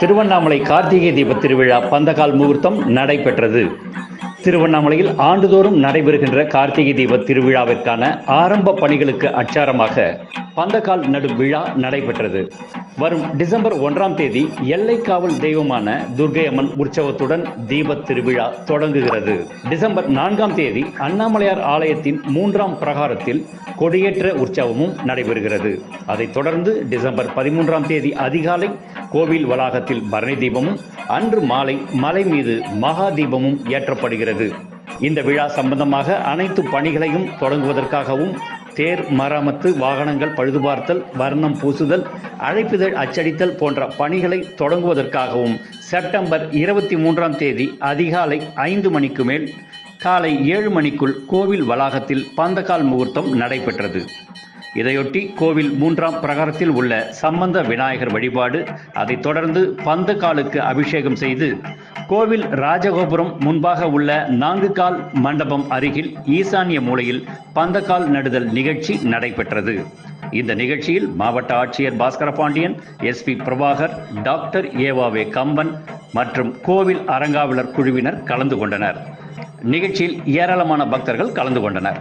திருவண்ணாமலை கார்த்திகை தீப திருவிழா பந்தகால் முகூர்த்தம் நடைபெற்றது. திருவண்ணாமலையில் ஆண்டுதோறும் நடைபெறுகின்ற கார்த்திகை தீப திருவிழாவிற்கான ஆரம்ப பணிகளுக்கு அச்சாரமாக பந்தகால் நடு விழா நடைபெற்றது. வரும் டிசம்பர் ஒன்றாம் தேதி எல்லை காவல் தெய்வமான துர்க்கை அம்மன் உற்சவத்துடன் தீப திருவிழா தொடங்குகிறது. டிசம்பர் நான்காம் தேதி அண்ணாமலையார் ஆலயத்தின் மூன்றாம் பிரகாரத்தில் கொடியேற்ற உற்சவமும் நடைபெறுகிறது. அதைத் தொடர்ந்து டிசம்பர் பதிமூன்றாம் தேதி அதிகாலை கோவில் வளாகத்தில் பரணி தீபமும் அன்று மாலை மலை மீது மகா தீபமும் ஏற்றப்படுகிறது. இந்த விழா சம்பந்தமாக அனைத்து பணிகளையும் தொடங்குவதற்காகவும் தேர் மராமத்து வாகனங்கள் பழுதுபார்த்தல் வர்ணம் பூசுதல் அழைப்பிதழ் அச்சடித்தல் போன்ற பணிகளை தொடங்குவதற்காகவும் செப்டம்பர் இருபத்தி மூன்றாம் தேதி அதிகாலை ஐந்து மணிக்கு மேல் காலை ஏழு மணிக்குள் கோவில் வளாகத்தில் பந்தகால் முகூர்த்தம் நடைபெற்றது. இதையொட்டி கோவில் மூன்றாம் பிரகாரத்தில் உள்ள சம்பந்த விநாயகர் வழிபாடு அதைத் தொடர்ந்து பந்து காலுக்கு அபிஷேகம் செய்து கோவில் ராஜகோபுரம் முன்பாக உள்ள நான்கு கால் மண்டபம் அருகில் ஈசான்ய மூலையில் பந்தகால் நடுதல் நிகழ்ச்சி நடைபெற்றது. இந்த நிகழ்ச்சியில் மாவட்ட ஆட்சியர் பாஸ்கர பாண்டியன் எஸ்பி பிரபாகர் டாக்டர் ஏவாவே கம்பன் மற்றும் கோவில் அறங்காவலர் குழுவினர் கலந்து கொண்டனர். நிகழ்ச்சியில் ஏராளமான பக்தர்கள் கலந்து கொண்டனர்.